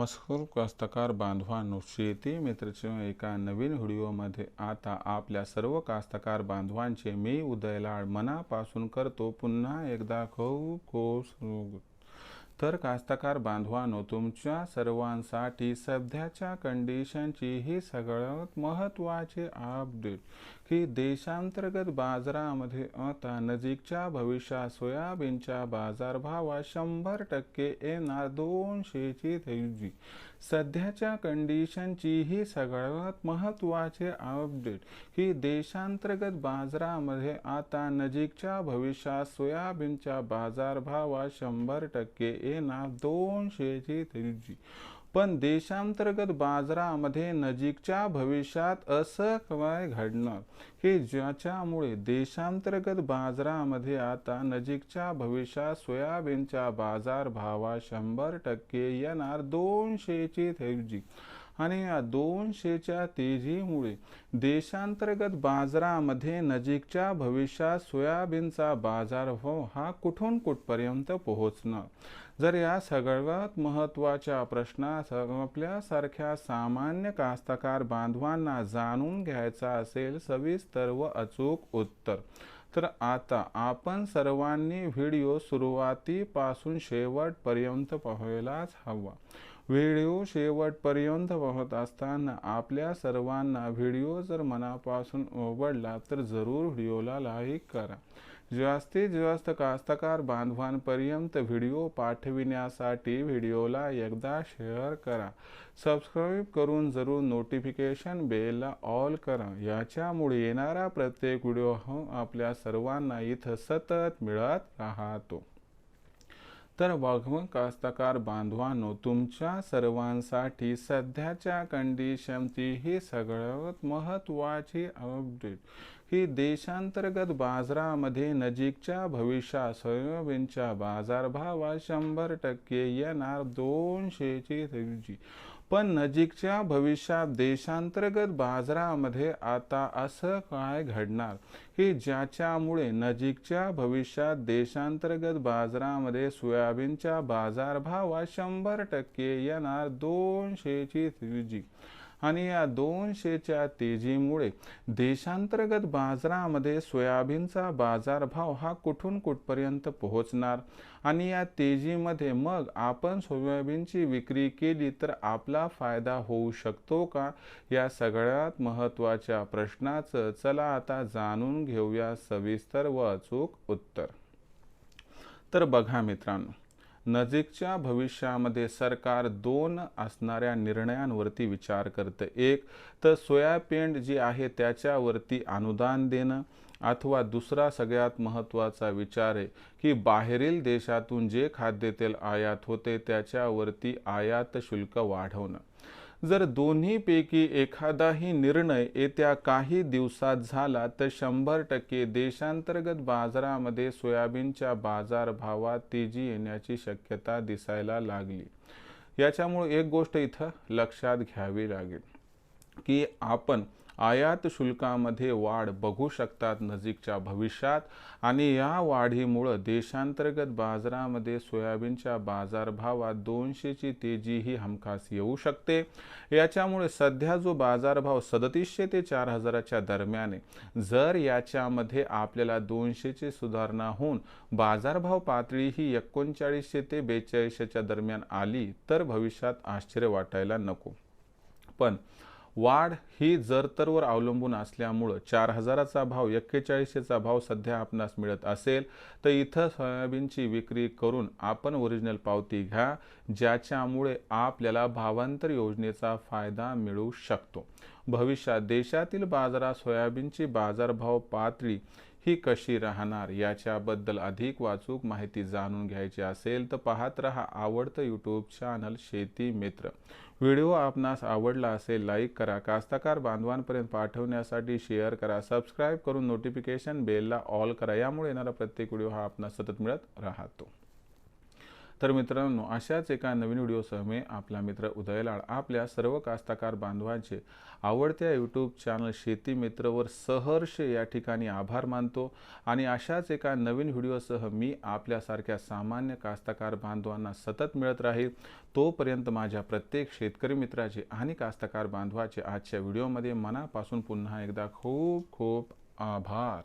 नमस्कार कास्तकार बांधवांनो शेती मित्रच्या एका नवीन व्हिडिओमध्ये आता आपल्या सर्व कास्तकार बांधवांचे मी उदयलाड मनापासून करतो पुन्हा एकदा खूप खूप स्वागत. तर कास्तकार बांधवानो तुमच्या सर्वांसाठी सध्याच्या कंडिशनची ही सगळ्यात महत्त्वाची अपडेट की देशांतर्गत बाजारामध्ये आता नजीकच्या भविष्यात सोयाबीनच्या बाजारभावात शंभर टक्के येणार दोनशेची तेजी. सध्याच्या कंडिशनची ही सगळ्यात महत्त्वाची अपडेट की देशांतर्गत बाजारामध्ये आता नजीकच्या भविष्यात सोयाबीनच्या बाजारभावात शंभर टक्के येणार दोनशेची तेजी पण देशांतर्गत बाजारामध्ये नजीकच्या भविष्यात असं काय घडणार? की ज्याच्यामुळे देशांतर्गत बाजारामध्ये आता नजीकच्या भविष्यात सोयाबीनच्या बाजारभावात शंभर टक्के येणार दोनशेची तेजी आणि या दोनशेच्या तेजीमुळे देशांतर्गत बाजारामध्ये नजीकच्या भविष्यात सोयाबीनचा बाजारभाव हा कुठून कुठपर्यंत पोहोचणार? जर या सगळ्यात महत्त्वाच्या प्रश्नास आपल्यासारख्या सामान्य कास्तकार बांधवांना जाणून घ्यायचा असेल सविस्तर व अचूक उत्तर तर आता आपण सर्वांनी व्हिडिओ सुरुवातीपासून शेवटपर्यंत पाहायलाच हवा. व्हिडिओ शेवटपर्यंत पाहत असताना आपल्या सर्वांना व्हिडिओ जर मनापासून आवडला तर जरूर व्हिडिओला लाईक करा. जास्तीत जास्त कास्तकार बांधवांपर्यंत व्हिडिओ पाठविण्यासाठी व्हिडिओला एकदा शेअर करा. सबस्क्राईब करून जरूर नोटिफिकेशन बेलला ऑल करा. याच्यामुळे येणारा प्रत्येक व्हिडिओ आपल्या सर्वांना इथं सतत मिळत राहतो. तर मग कास्तकार बांधवांनो तुमच्या सर्वांसाठी सध्याच्या कंडिशनची ही सगळ्यात महत्त्वाची अपडेट ही देशांतर्गत बाजारामध्ये नजीकच्या भविष्यात सोयाबीनच्या बाजारभावात शंभर टक्के येणार दोनशेची तेजी. पण नजीकच्या भविष्यात देशांतर्गत बाजारामध्ये आता असं काय घडणार? की ज्याच्यामुळे नजीकच्या भविष्यात देशांतर्गत बाजारामध्ये सोयाबीनच्या बाजारभावात शंभर टक्के येणार दोनशेची तेजी? आणि या दोनशेच्या तेजीमुळे देशांतर्गत बाजारामध्ये सोयाबीनचा बाजारभाव हा कुठून कुठपर्यंत पोहोचणार? आणि या तेजीमध्ये मग आपण सोयाबीनची विक्री केली तर आपला फायदा होऊ शकतो का? या सगळ्यात महत्त्वाच्या प्रश्नाचं चला आता जाणून घेऊया सविस्तर व अचूक उत्तर. तर बघा मित्रांनो नजीकच्या भविष्यामध्ये सरकार दोन असणाऱ्या निर्णयांवरती विचार करतं. एक तर सोयाबीन जी आहे त्याच्यावरती अनुदान देणं. अथवा दुसरा सगळ्यात महत्त्वाचा विचार आहे की बाहेरील देशातून जे खाद्यतेल आयात होते त्याच्यावरती आयात शुल्क वाढवणं. जर दोन्हीपैकी एखादाही निर्णय येत्या काही दिवसात झाला तर शंभर टक्के देशांतर्गत बाजारामध्ये सोयाबीनच्या बाजारभावात तेजी येण्याची शक्यता दिसायला लागली. याच्यामुळे एक गोष्ट इथं लक्षात घ्यावी लागेल. की आपण आयात शुल्कामध्ये वाढ बघू शकतात नजीकच्या भविष्यात आणि या वाढीमुळं देशांतर्गत बाजारामध्ये सोयाबीनच्या बाजारभावात दोनशेची तेजी ही हमखास येऊ शकते. याच्यामुळे सध्या जो बाजारभाव सदतीसशे ते चार हजाराच्या दरम्यान जर याच्यामध्ये आपल्याला दोनशेची सुधारणा होऊन बाजारभाव पातळी ही एकोणचाळीसशे ते बेचाळीसशेच्या दरम्यान आली तर भविष्यात आश्चर्य वाटायला नको. पण वाढ ही जरतरवर अवलंबून असल्यामुळं चार हजाराचा भाव एक्केचाळीसशेचा भाव सध्या आपणास मिळत असेल तर इथं सोयाबीनची विक्री करून आपण ओरिजिनल पावती घ्या ज्याच्यामुळे आपल्याला भावांतर योजनेचा फायदा मिळू शकतो. भविष्यात देशातील बाजारात सोयाबीनची बाजारभाव पातळी ही कशी राहणार याच्याबद्दल अधिक वाचूक माहिती जाणून घ्यायची असेल तर पाहत रहा आवडतं यूट्यूब चॅनल शेती मित्र. व्हिडिओ आपणास आवडला असेल लाईक करा. कास्तकार बांधवांपर्यंत पाठवण्यासाठी शेअर करा. सबस्क्राईब करून नोटिफिकेशन बेलला ऑल करा. यामुळे येणारा प्रत्येक व्हिडिओ हा आपणास सतत मिळत राहतो. तर मित्रांनो अशाच एका नवीन व्हिडिओसह मी आपला मित्र उदयलाड आपल्या सर्व कास्तकार बांधवांचे आवडत्या यूट्यूब चॅनल शेती मित्रवर सहर्ष या ठिकाणी आभार मानतो आणि अशाच एका नवीन व्हिडिओसह मी आपल्यासारख्या सामान्य कास्तकार बांधवांना सतत मिळत राहील. तोपर्यंत माझ्या प्रत्येक शेतकरी मित्राचे आणि कास्तकार बांधवाचे आजच्या व्हिडिओमध्ये मनापासून पुन्हा एकदा खूप खूप आभार.